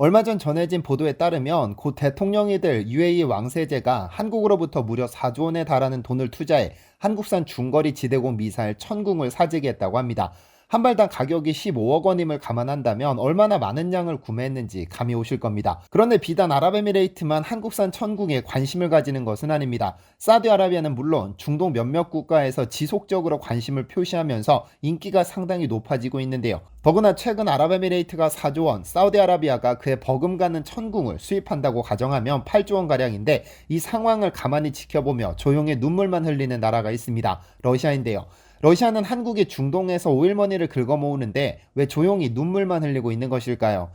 얼마 전 전해진 보도에 따르면 곧 대통령이 될 UAE 왕세제가 한국으로부터 무려 4조 원에 달하는 돈을 투자해 한국산 중거리 지대공 미사일 천궁을 사재기했다고 합니다. 한 발당 가격이 15억 원임을 감안한다면 얼마나 많은 양을 구매했는지 감이 오실 겁니다. 그런데 비단 아랍에미레이트만 한국산 천궁에 관심을 가지는 것은 아닙니다. 사우디아라비아는 물론 중동 몇몇 국가에서 지속적으로 관심을 표시하면서 인기가 상당히 높아지고 있는데요. 더구나 최근 아랍에미레이트가 4조 원, 사우디아라비아가 그의 버금가는 천궁을 수입한다고 가정하면 8조 원 가량인데 이 상황을 가만히 지켜보며 조용히 눈물만 흘리는 나라가 있습니다. 러시아인데요. 러시아는 한국이 중동에서 오일머니를 긁어모으는데 왜 조용히 눈물만 흘리고 있는 것일까요?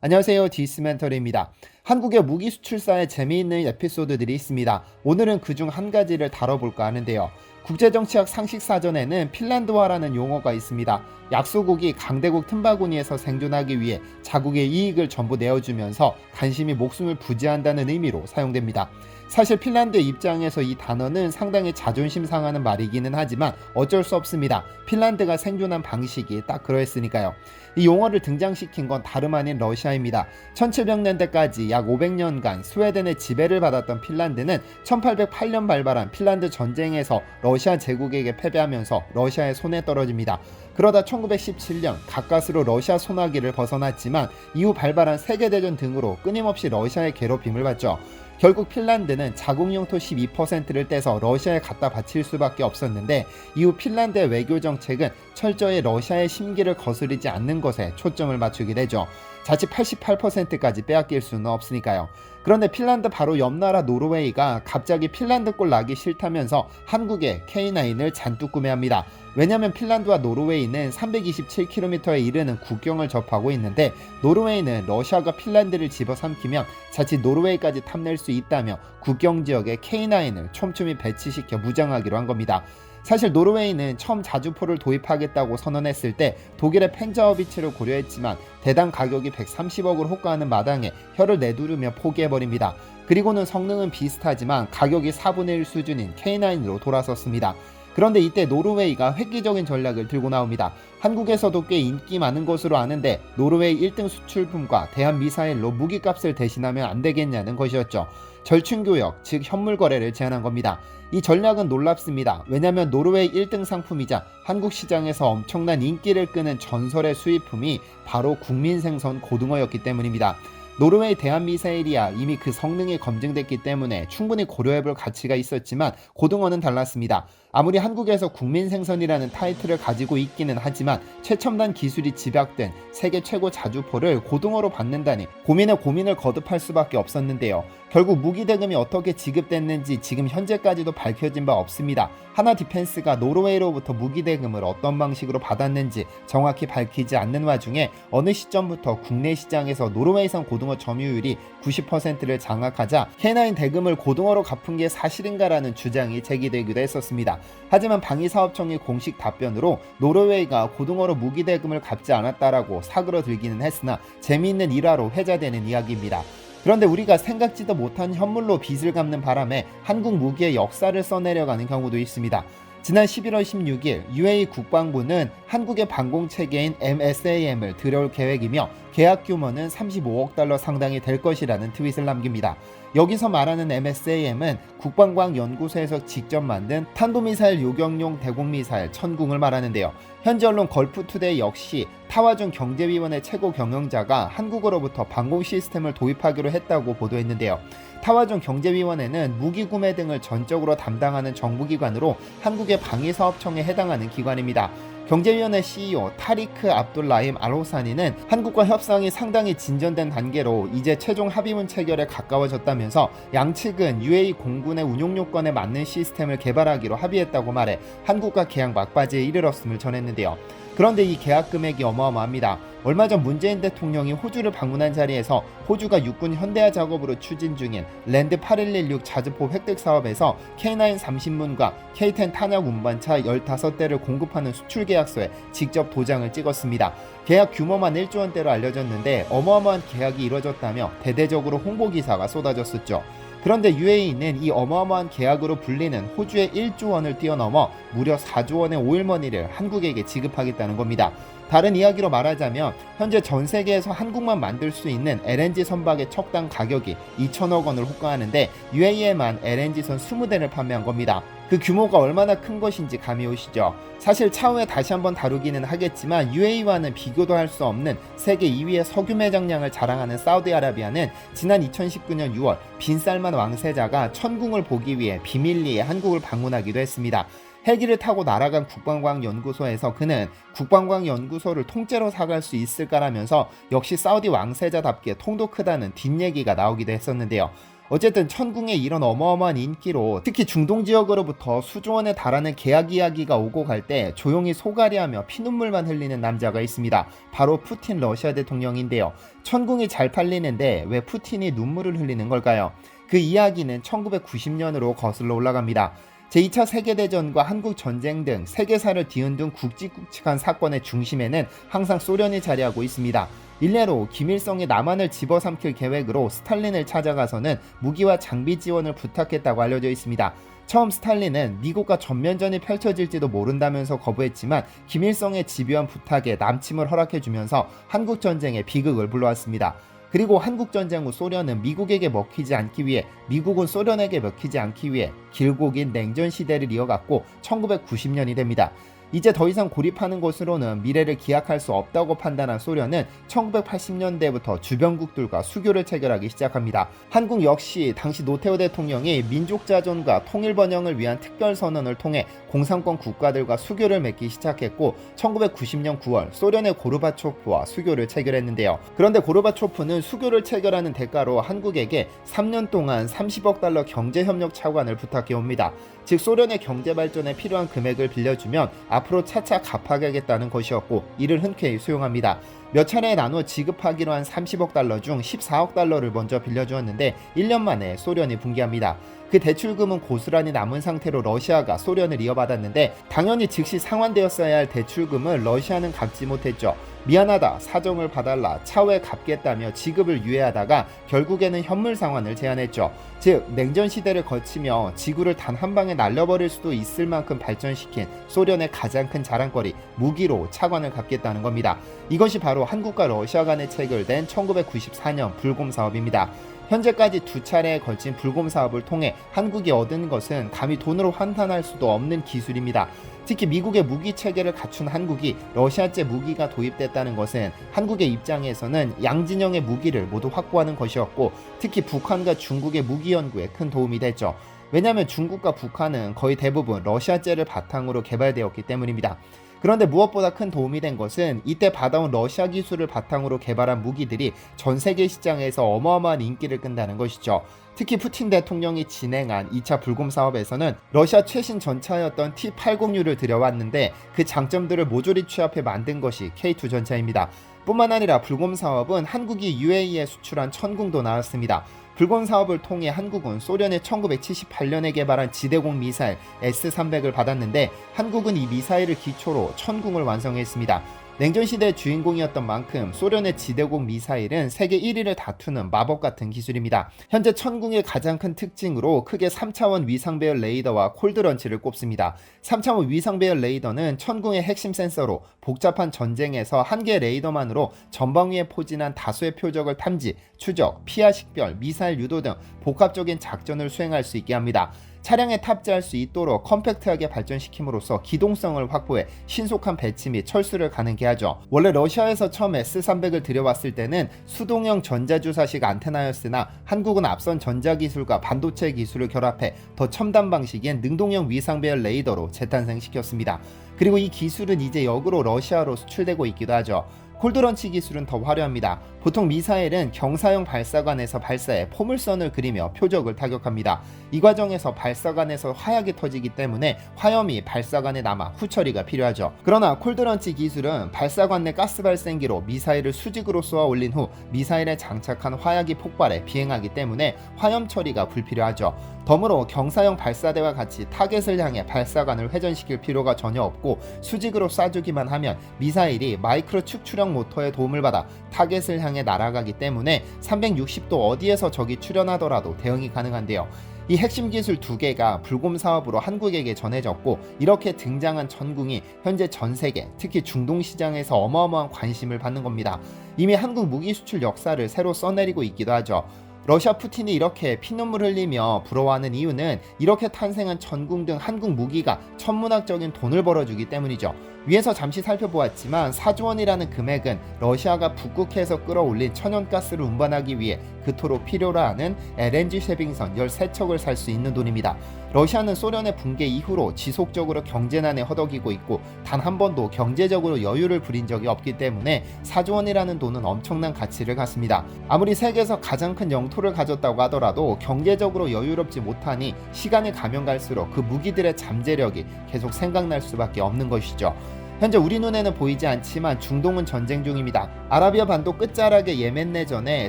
안녕하세요. 디스멘터리입니다. 한국의 무기 수출사에 재미있는 에피소드들이 있습니다. 오늘은 그중 한 가지를 다뤄볼까 하는데요. 국제정치학 상식사전에는 핀란드화라는 용어가 있습니다. 약소국이 강대국 틈바구니에서 생존하기 위해 자국의 이익을 전부 내어주면서 간신히 목숨을 부지한다는 의미로 사용됩니다. 사실 핀란드 입장에서 이 단어는 상당히 자존심 상하는 말이기는 하지만 어쩔 수 없습니다. 핀란드가 생존한 방식이 딱 그러했으니까요. 이 용어를 등장시킨 건 다름 아닌 러시아입니다. 1700년대까지 약 500년간 스웨덴의 지배를 받았던 핀란드는 1808년 발발한 핀란드 전쟁에서 러시아 제국에게 패배하면서 러시아의 손에 떨어집니다. 그러다 1917년 가까스로 러시아 소나기를 벗어났지만 이후 발발한 세계대전 등으로 끊임없이 러시아의 괴롭힘을 받죠. 결국 핀란드는 자국 영토 12%를 떼서 러시아에 갖다 바칠 수밖에 없었는데 이후 핀란드의 외교 정책은 철저히 러시아의 심기를 거스르지 않는 것에 초점을 맞추게 되죠. 자칫 88%까지 빼앗길 수는 없으니까요. 그런데 핀란드 바로 옆 나라 노르웨이가 갑자기 핀란드 꼴 나기 싫다면서 한국에 K9을 잔뜩 구매합니다. 왜냐하면 핀란드와 노르웨이는 327km에 이르는 국경을 접하고 있는데 노르웨이는 러시아가 핀란드를 집어삼키면 자칫 노르웨이까지 탐낼 수 있다며 국경 지역에 K9을 촘촘히 배치시켜 무장하기로 한 겁니다. 사실 노르웨이는 처음 자주포를 도입하겠다고 선언했을 때 독일의 펜자어비치를 고려했지만 대당 가격이 130억을 호가하는 마당에 혀를 내두르며 포기해버립니다. 그리고는 성능은 비슷하지만 가격이 4분의 1 수준인 K9으로 돌아섰습니다. 그런데 이때 노르웨이가 획기적인 전략을 들고 나옵니다. 한국에서도 꽤 인기 많은 것으로 아는데 노르웨이 1등 수출품과 대한 미사일로 무기값을 대신하면 안 되겠냐는 것이었죠. 절충교역, 즉 현물 거래를 제안한 겁니다. 이 전략은 놀랍습니다. 왜냐하면 노르웨이 1등 상품이자 한국 시장에서 엄청난 인기를 끄는 전설의 수입품이 바로 국민생선 고등어였기 때문입니다. 노르웨이 대한미사일이야 이미 그 성능이 검증됐기 때문에 충분히 고려해볼 가치가 있었지만 고등어는 달랐습니다. 아무리 한국에서 국민 생선이라는 타이틀을 가지고 있기는 하지만 최첨단 기술이 집약된 세계 최고 자주포를 고등어로 받는다니 고민에 고민을 거듭할 수밖에 없었는데요. 결국 무기 대금이 어떻게 지급됐는지 지금 현재까지도 밝혀진 바 없습니다. 하나 디펜스가 노르웨이로부터 무기 대금을 어떤 방식으로 받았는지 정확히 밝히지 않는 와중에 어느 시점부터 국내 시장에서 노르웨이산 고등어 점유율이 90%를 장악하자 K9 대금을 고등어로 갚은 게 사실인가라는 주장이 제기되기도 했었습니다. 하지만 방위사업청의 공식 답변으로 노르웨이가 고등어로 무기 대금을 갚지 않았다라고 사그러 들기는 했으나 재미있는 일화로 회자되는 이야기입니다. 그런데 우리가 생각지도 못한 현물로 빚을 갚는 바람에 한국 무기의 역사를 써내려가는 경우도 있습니다. 지난 11월 16일 UAE 국방부는 한국의 방공 체계인 MSAM을 들여올 계획이며 계약 규모는 35억 달러 상당이 될 것이라는 트윗을 남깁니다. 여기서 말하는 MSAM은 국방과학 연구소에서 직접 만든 탄도미사일 요격용 대공미사일 천궁을 말하는데요. 현지 언론 걸프투데이 역시 타와중 경제위원회 최고 경영자가 한국으로부터 방공 시스템을 도입하기로 했다고 보도했는데요. 타와중 경제위원회는 무기 구매 등을 전적으로 담당하는 정부기관으로 한국의 방위사업청에 해당하는 기관입니다. 경제위원회 CEO 타리크 압둘라임 알호사니는 한국과 협상이 상당히 진전된 단계로 이제 최종 합의문 체결에 가까워졌다면서 양측은 UAE 공군의 운용 요건에 맞는 시스템을 개발하기로 합의했다고 말해 한국과 계약 막바지에 이르렀음을 전했는데요. 그런데 이 계약 금액이 어마어마합니다. 얼마 전 문재인 대통령이 호주를 방문한 자리에서 호주가 육군 현대화 작업으로 추진 중인 랜드 8116 자주포 획득 사업에서 K9 30문과 K10 탄약 운반차 15대를 공급하는 수출 계약서에 직접 도장을 찍었습니다. 계약 규모만 1조 원대로 알려졌는데 어마어마한 계약이 이뤄졌다며 대대적으로 홍보 기사가 쏟아졌었죠. 그런데 UAE는 이 어마어마한 계약으로 불리는 호주의 1조 원을 뛰어넘어 무려 4조 원의 오일머니를 한국에게 지급하겠다는 겁니다. 다른 이야기로 말하자면 현재 전 세계에서 한국만 만들 수 있는 LNG 선박의 척당 가격이 2천억 원을 호가하는데 UAE에만 LNG선 20대를 판매한 겁니다. 그 규모가 얼마나 큰 것인지 감이 오시죠. 사실 차후에 다시 한번 다루기는 하겠지만 UAE와는 비교도 할 수 없는 세계 2위의 석유 매장량을 자랑하는 사우디아라비아는 지난 2019년 6월 빈살만 왕세자가 천궁을 보기 위해 비밀리에 한국을 방문하기도 했습니다. 헬기를 타고 날아간 국방과학연구소에서 그는 국방과학연구소를 통째로 사갈 수 있을까라면서 역시 사우디 왕세자답게 통도 크다는 뒷얘기가 나오기도 했었는데요. 어쨌든 천궁의 이런 어마어마한 인기로 특히 중동 지역으로부터 수조 원에 달하는 계약 이야기가 오고 갈 때 조용히 소가리하며 피눈물만 흘리는 남자가 있습니다. 바로 푸틴 러시아 대통령인데요. 천궁이 잘 팔리는데 왜 푸틴이 눈물을 흘리는 걸까요? 그 이야기는 1990년으로 거슬러 올라갑니다. 제2차 세계대전과 한국 전쟁 등 세계사를 뒤흔든 굵직굵직한 사건의 중심에는 항상 소련이 자리하고 있습니다. 일례로 김일성이 남한을 집어삼킬 계획으로 스탈린을 찾아가서는 무기와 장비 지원을 부탁했다고 알려져 있습니다. 처음 스탈린은 미국과 전면전이 펼쳐질지도 모른다면서 거부했지만 김일성의 집요한 부탁에 남침을 허락해주면서 한국전쟁의 비극을 불러왔습니다. 그리고 한국전쟁 후 소련은 미국에게 먹히지 않기 위해 미국은 소련에게 먹히지 않기 위해 길고 긴 냉전 시대를 이어갔고 1990년이 됩니다. 이제 더 이상 고립하는 것으로는 미래를 기약할 수 없다고 판단한 소련은 1980년대부터 주변국들과 수교를 체결하기 시작합니다. 한국 역시 당시 노태우 대통령이 민족 자존과 통일 번영을 위한 특별 선언을 통해 공산권 국가들과 수교를 맺기 시작했고 1990년 9월 소련의 고르바초프와 수교를 체결했는데요. 그런데 고르바초프는 수교를 체결하는 대가로 한국에게 3년 동안 30억 달러 경제협력 차관을 부탁해 옵니다. 즉 소련의 경제 발전에 필요한 금액을 빌려주면 앞으로 차차 갚아가겠다는 것이었고 이를 흔쾌히 수용합니다. 몇 차례 나눠 지급하기로 한 30억 달러 중 14억 달러를 먼저 빌려주었는데 1년 만에 소련이 붕괴합니다. 그 대출금은 고스란히 남은 상태로 러시아가 소련을 이어받았는데 당연히 즉시 상환되었어야 할 대출금을 러시아는 갚지 못했죠. 미안하다, 사정을 봐달라, 차후에 갚겠다며 지급을 유예하다가 결국에는 현물 상환을 제안했죠. 즉, 냉전 시대를 거치며 지구를 단 한 방에 날려버릴 수도 있을 만큼 발전시킨 소련의 가장 큰 자랑거리, 무기로 차관을 갚겠다는 겁니다. 이것이 바로 한국과 러시아 간에 체결된 1994년 불곰 사업입니다. 현재까지 두 차례에 걸친 불곰 사업을 통해 한국이 얻은 것은 감히 돈으로 환산할 수도 없는 기술입니다. 특히 미국의 무기 체계를 갖춘 한국이 러시아제 무기가 도입됐다는 것은 한국의 입장에서는 양진영의 무기를 모두 확보하는 것이었고 특히 북한과 중국의 무기 연구에 큰 도움이 됐죠. 왜냐하면 중국과 북한은 거의 대부분 러시아제를 바탕으로 개발되었기 때문입니다. 그런데 무엇보다 큰 도움이 된 것은 이때 받아온 러시아 기술을 바탕으로 개발한 무기들이 전 세계 시장에서 어마어마한 인기를 끈다는 것이죠. 특히 푸틴 대통령이 진행한 2차 불곰 사업에서는 러시아 최신 전차였던 T-80U를 들여왔는데 그 장점들을 모조리 취합해 만든 것이 K2 전차입니다. 뿐만 아니라 불곰 사업은 한국이 UAE에 수출한 천궁도 나왔습니다. 불곰 사업을 통해 한국은 소련의 1978년에 개발한 지대공 미사일 S-300을 받았는데 한국은 이 미사일을 기초로 천궁을 완성했습니다. 냉전 시대의 주인공이었던 만큼 소련의 지대공 미사일은 세계 1위를 다투는 마법 같은 기술입니다. 현재 천궁의 가장 큰 특징으로 크게 3차원 위상 배열 레이더와 콜드 런치를 꼽습니다. 3차원 위상 배열 레이더는 천궁의 핵심 센서로 복잡한 전쟁에서 한 개의 레이더만으로 전방 위에 포진한 다수의 표적을 탐지, 추적, 피하 식별, 미사일 유도 등 복합적인 작전을 수행할 수 있게 합니다. 차량에 탑재할 수 있도록 컴팩트하게 발전시킴으로써 기동성을 확보해 신속한 배치 및 철수를 가능케 하죠. 원래 러시아에서 처음 S300을 들여왔을 때는 수동형 전자주사식 안테나였으나 한국은 앞선 전자기술과 반도체 기술을 결합해 더 첨단 방식인 능동형 위상배열 레이더로 재탄생시켰습니다. 그리고 이 기술은 이제 역으로 러시아로 수출되고 있기도 하죠. 콜드런치 기술은 더 화려합니다. 보통 미사일은 경사형 발사관에서 발사해 포물선을 그리며 표적을 타격합니다. 이 과정에서 발사관에서 화약이 터지기 때문에 화염이 발사관에 남아 후처리가 필요하죠. 그러나 콜드런치 기술은 발사관 내 가스 발생기로 미사일을 수직으로 쏘아 올린 후 미사일에 장착한 화약이 폭발해 비행하기 때문에 화염 처리가 불필요하죠. 덤으로 경사형 발사대와 같이 타겟을 향해 발사관을 회전시킬 필요가 전혀 없고 수직으로 쏴주기만 하면 미사일이 마이크로 축출형 모터의 도움을 받아 타겟을 향해 날아가기 때문에 360도 어디에서 적이 출현하더라도 대응이 가능한데요. 이 핵심 기술 두 개가 불곰 사업으로 한국에게 전해졌고 이렇게 등장한 천궁이 현재 전 세계 특히 중동 시장에서 어마어마한 관심을 받는 겁니다. 이미 한국 무기 수출 역사를 새로 써내리고 있기도 하죠. 러시아 푸틴이 이렇게 피눈물 흘리며 부러워하는 이유는 이렇게 탄생한 전궁 등 한국 무기가 천문학적인 돈을 벌어주기 때문이죠. 위에서 잠시 살펴보았지만 4조 원이라는 금액은 러시아가 북극해에서 끌어올린 천연가스를 운반하기 위해 그토록 필요로 하는 LNG 쉐빙선 13척을 살 수 있는 돈입니다. 러시아는 소련의 붕괴 이후로 지속적으로 경제난에 허덕이고 있고 단 한 번도 경제적으로 여유를 부린 적이 없기 때문에 4조 원이라는 돈은 엄청난 가치를 갖습니다. 아무리 세계에서 가장 큰 영토를 가졌다고 하더라도 경제적으로 여유롭지 못하니 시간이 가면 갈수록 그 무기들의 잠재력이 계속 생각날 수밖에 없는 것이죠. 현재 우리 눈에는 보이지 않지만 중동은 전쟁 중입니다. 아라비아 반도 끝자락의 예멘 내전에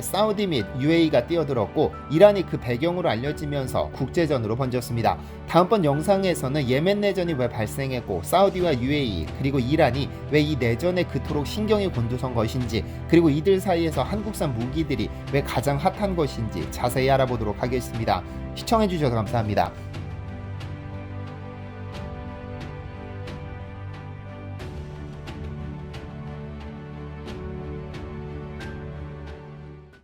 사우디 및 UAE가 뛰어들었고 이란이 그 배경으로 알려지면서 국제전으로 번졌습니다. 다음번 영상에서는 예멘 내전이 왜 발생했고 사우디와 UAE 그리고 이란이 왜 이 내전에 그토록 신경이 곤두선 것인지 그리고 이들 사이에서 한국산 무기들이 왜 가장 핫한 것인지 자세히 알아보도록 하겠습니다. 시청해주셔서 감사합니다.